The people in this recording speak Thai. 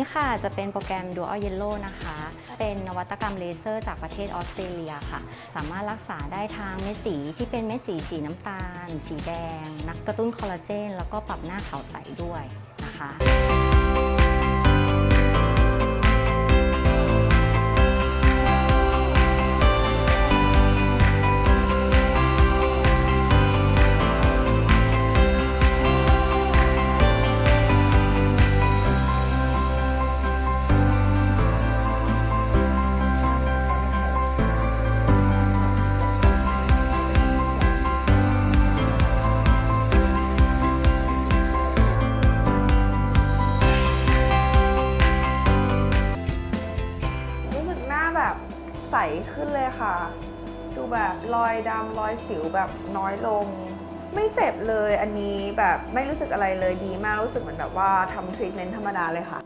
นี่ค่ะจะเป็นโปรแกรม Dual Yellow นะคะ เป็นนวัตกรรมเลเซอร์จากประเทศออสเตรเลียค่ะ สามารถรักษาได้ทางเม็ดสีที่เป็นเม็ดสีสีน้ำตาล สีแดง นักกระตุ้นคอลลาเจน แล้วก็ปรับหน้าขาวใสด้วยนะคะ แบบใสขึ้นเลยค่ะ ดูแบบรอยดำรอยสิวแบบน้อยลง ไม่เจ็บเลยอันนี้แบบไม่รู้สึกอะไรเลยดีมากรู้สึกเหมือนแบบว่าทำทรีทเมนต์ธรรมดาเลยค่ะ